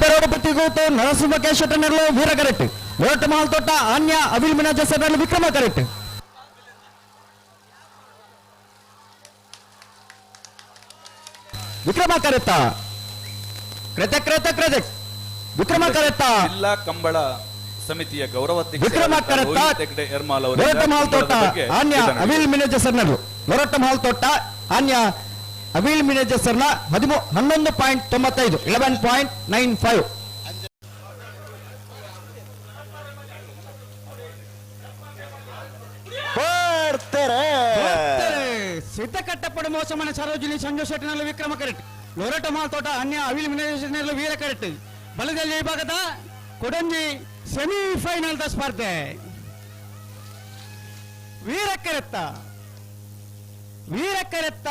పెరోడు పుత్తిగూతు నరసింహకేశ టన్నర్లు వీర correct లోటు మహల్ తోట ఆన్య అవిల్ మినాజ సెటర్లు విక్రమ కరెక్ట్ ವಿಕ್ರಮ ಕರೆತ್ತ ಕೃತ ಕೃತ ಕೃತ ವಿಕ್ರಮ ಕರೆತ್ತ ಜಿಲ್ಲಾ ಕಂಬಳ ಸಮಿತಿಯ ಗೌರವಾಧ್ಯಕ್ಷ ವಿಕ್ರಮ ಕರೆತ್ತ ಹೆಗ್ಡೆ ಎರ್ಮಾಲ್ ಅವರಿಂದ ಲೊರಟ ಮಹಲ್ ತೋಟ ಕಂಬಳದ ಬಗ್ಗೆ ಆನ್ಯ ವಿಧಾನ ಅವಿಲ್ ಮಿನೇಜ ಸರ್ನರು ಲೊರಟ ಮಹಲ್ ತೋಟ ಆನ್ಯ ಅವಿಲ್ ಮಿನೇಜರ್ ಸರ್ನ ಹದಿಮೂ ಹನ್ನೊಂದು ಪಾಯಿಂಟ್ ತೊಂಬತ್ತೈದು ಇಲೆವೆನ್ ಪಾಯಿಂಟ್ ನೈನ್ ಫೈವ್ ಕೊಡ್ತಾರೆ ಸಿದ್ಧ ಕಟ್ಟಪಡ ಮೋಸಮನ ಸರೋಜಿನಿ ಸಂಜು ಶೆಟ್ಟಿನಲ್ಲಿ ವಿಕ್ರಮ ಕರೆಕ್ಟ್ ಲೊರಟ ಮಾತೋಟ ತೋಟ ಅನ್ಯ ಅವಿಲ್ ಮಿನೇಜ ವೀರ ಕರೆಕ್ಟ್ ಬಲದಲ್ಲಿ ಭಾಗದ ಕೊಡಂಜಿ ಸೆಮಿಫೈನಲ್ ದ ಸ್ಪರ್ಧೆ. ವೀರಕ್ಕರೆತ್ತ. ವೀರಕ್ಕರೆತ್ತ.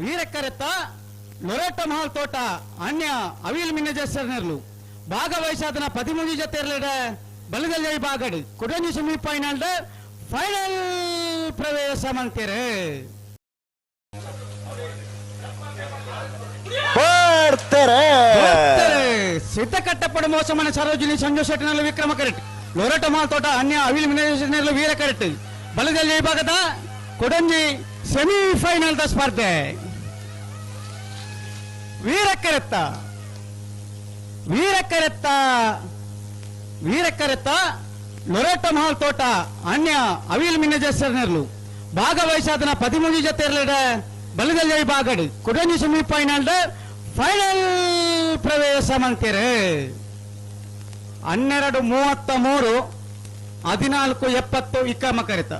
ವೀರಕ್ಕರೆತ್ತ ಲೊರೆಟ ಮಹಲ್ ತೋಟ ಅನ್ಯ ಅವಿಲ್ ಮಿನೇಜರ್ನರ್ಲು ಭಾಗವಹಿಸಾದನ ಪದಿಮೂರು ಜೊತೆ ಬಲದಲ್ಲಿ ವಿಭಾಗಡ್ ಕೊಡಂಜಿ ಸೆಮಿಫೈನಲ್ ಫೈನಲ್ ಪ್ರವೇಶ ಮಂತೀರೆ ಕೊಡ್ತಾರೆ ಸಿದ್ಧ ಕಟ್ಟಪಡ ಮೋಸಮನ ಸರೋಜಿನಿ ಸಂಜು ಶೆಟ್ಟಿನಲ್ಲಿ ವಿಕ್ರಮ ಕರೆಟ್. ಲೊರಟ ಮಹಲ್ ತೋಟ ಅನ್ಯ ಅವಿಲ್ ಮಿನೇಜರ್ನರ್ಲು ವೀರ ಕರೆಟ್ ಬಲದಲ್ಲಿ ಭಾಗದ ಕೊಡಂಜಿ ಸೆಮಿಫೈನಲ್ ಸ್ಪರ್ಧೆ. ವೀರಕ್ಕರೆತ್ತ ವೀರಕ್ಕರೆತ್ತ ವೀರಕ್ಕರೆತ್ತ ಲೊರೆಟ ಮಹಲ್ ತೋಟ, ಅನ್ಯ ಅವಿಲ್ ಮಿನೇಜರ್ನರ್ಲು ಭಾಗವಹಿಸಾದನ ಪದಿಮೂರು ಜೊತೆ ಬಲದಲ್ಲಿ ಭಾಗಡಿ ಕುಡಂಜಿ ಸೆಮಿಫೈನಲ್ ಫೈನಲ್ ಪ್ರವೇಶ ಮಂತಿರೆ ಹನ್ನೆರಡು ಮೂವತ್ತ ಮೂರು, ಹದಿನಾಲ್ಕು ಎಪ್ಪತ್ತು ಇಕ್ಕಮ ಕರೆತ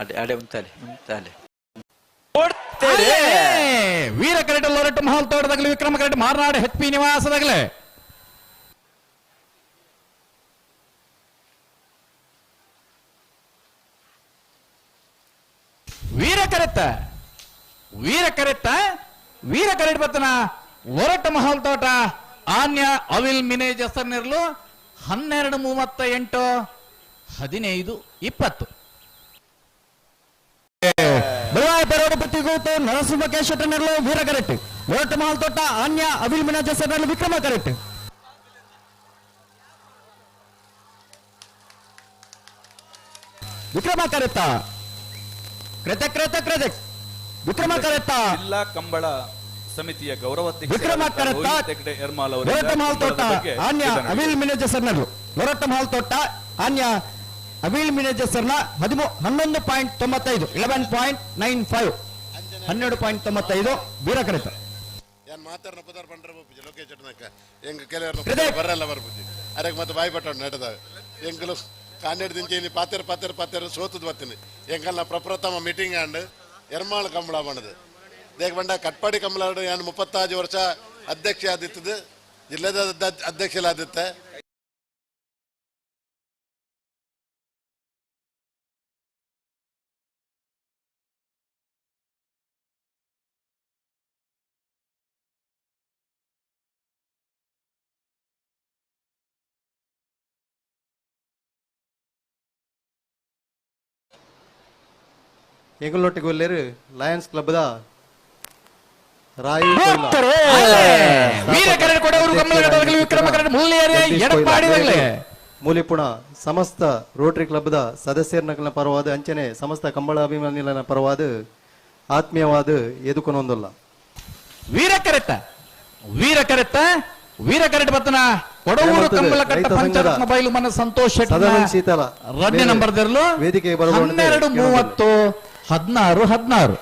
ಅಡೆ ಅಡೆ ವೀರ ಕರೆಕ್ಟ್ ಲೊರೆಟ ಮಹಲ್ ತೋಟದಾಗಲಿ ವಿಕ್ರಮ ಕರೆಟ್ ಮಾರ್ನಾಡು ಹೆಚ್ ಪಿ ನಿವಾಸದಾಗಲೇ. ವೀರ ಕರೆತ್ತ ವೀರ ಕರೆತ್ತ ವೀರ ಕರೆಟ್ ಬರ್ತನ ಲೊರಟ ಮಹಲ್ ತೋಟ ಆನ್ಯ ಅವಿಲ್ ಮಿನೇಜ್ ಹೆಸರಿನಿರ್ಲು ಹನ್ನೆರಡು ಮೂವತ್ತ ಎಂಟು ಹದಿನೈದು ಇಪ್ಪತ್ತು. ಪೆರೋಡು ಪುತ್ತಿಗೂತು ನರಸಿಂಹಕೇಶ వీర ವೀರ ಕರೆಕ್ಟ್ మహల్ తోట అన్య ಆನ್ಯ ಅವಿಲ್ ಮಿನಾಜ ಹೆಸರಿನಲ್ಲಿ ವಿಕ್ರಮ ಕರೆತ್ತ ಕೃತ ಕೃತ ಕೃತ ವಿಕ್ರಮ ಕರೆತ್ತ ಜಿಲ್ಲಾ ಕಂಬಳ ಸಮಿತಿಯ ಗೌರವಾಧ್ಯಕ್ಷ ವಿಕ್ರಮ ಕರೆತ್ತ ಹೆಗ್ಡೆ ಎರ್ಮಾಲ್ ಮಹಲ್ ತೋಟ ಆನ್ಯ ಅವಿಲ್ ಮ್ಯಾನೇಜರ್ ಹೆಸರಿನರು ಲೊರಟ ಮಹಲ್ ತೋಟ ಆನ್ಯ ಅವಿಲ್ ಮ್ಯಾನೇಜರ್ ಸರ್ನ ಹದಿಮೂ ಹನ್ನೊಂದು ಪಾಯಿಂಟ್ ತೊಂಬತ್ತೈದು ಇಲೆವೆನ್ ಪಾಯಿಂಟ್ ನೈನ್ ಫೈವ್ ಹನ್ನೆರಡು ಪಾಯಿಂಟ್ ತೊಂಬತ್ತೈದು ವೀರ ಕಡಿತ ಏನ್ ಮಾತಾಡ್ನ ಪದಾರ್ ಪಂಡ್ರ ಬಪ್ಪುಜಿ ಲೋಕೇಶ್ ಚಟ್ನಕ್ಕ ಎಂಗ್ ಕೆಲವರು ಬರಲ್ಲ ಬರ್ಬುಜಿ ಅರೆಗ್ ಮತ್ತೆ ಬಾಯಿ ಪಟ್ಟ ನಡೆದ ಎಂಕಲು ಕಾನ್ನೆರಡು ದಿಂಚಿ ಇಲ್ಲಿ ಪಾತೆರ್ ಪಾತೆರ್ ಪಾತೆರ್ ಸೋತದ್ ಬರ್ತೀನಿ. ಎಂಕಲ್ನ ಪ್ರಪ್ರಥಮ ಮೀಟಿಂಗ್ ಆಂಡ್ ಎರ್ಮಾಳ್ ಕಂಬಳ ಬಣ್ಣದು ದೇಗ ಬಂಡ ಕಟ್ಪಾಡಿ ಕಂಬಳ ಏನು ಮುಪ್ಪತ್ತಾಜು ವರ್ಷ ಅಧ್ಯಕ್ಷ ಆದಿತ್ತದು. ಜಿಲ್ಲೆದ ಅಧ್ಯಕ್ಷಲಾದಿತ್ತೆ ಎಂಗಲೊಟ್ಟಿಗೆ ಒಲ್ಲೇರು ಲಯನ್ಸ್ ಕ್ಲಬ್ದ ದ ಕೊಯ್ಲ. ವೀರ ಕರೆಡ್ ಕೊಡವರು ಕಮ್ಮಲಗಡದಲ್ಲಿ ವಿಕ್ರಮ ಮುಳ್ಳೇರಿ ಜಗದೀಶ್ ಎಡಪಾಡಿದಾಗಲೇ. ಮೂಲಿಪುಣ ಸಮಸ್ತ ರೋಟರಿ ಕ್ಲಬ್ದ ಸದಸ್ಯರನ್ನ ಪರವಾದ ಅಂಚನೆ ಸಮಸ್ತ ಕಂಬಳ ಅಭಿಮಾನಿಗಳ ಪರವಾದ ಆತ್ಮೀಯವಾದ ಎದುಕೊನೊಂದಲ್ಲ ವೀರ ಕರೆಟ್ಟ ವೀರ ಕರೆಟ್ಟ ವೀರ ಕರೆಟ್ ಬರ್ತನ. ಕೊಡವೂರು ಕಂಬಳ ಕಂಬಲ ಕಟ್ಟ ರೈತ ಪಂಚರತ್ನ ಬಯಲು ಮನ ಸಂತೋಷ ಶೀತಲ. ರಡ್ನೆ ನಂಬರ್ ದರ್ಲು ವೇದಿಕೆಗೆ ಬರಬಹುದು ಹನ್ನೆರಡು ಮೂವತ್ತು ಹದಿನಾರು ಹದಿನಾರು.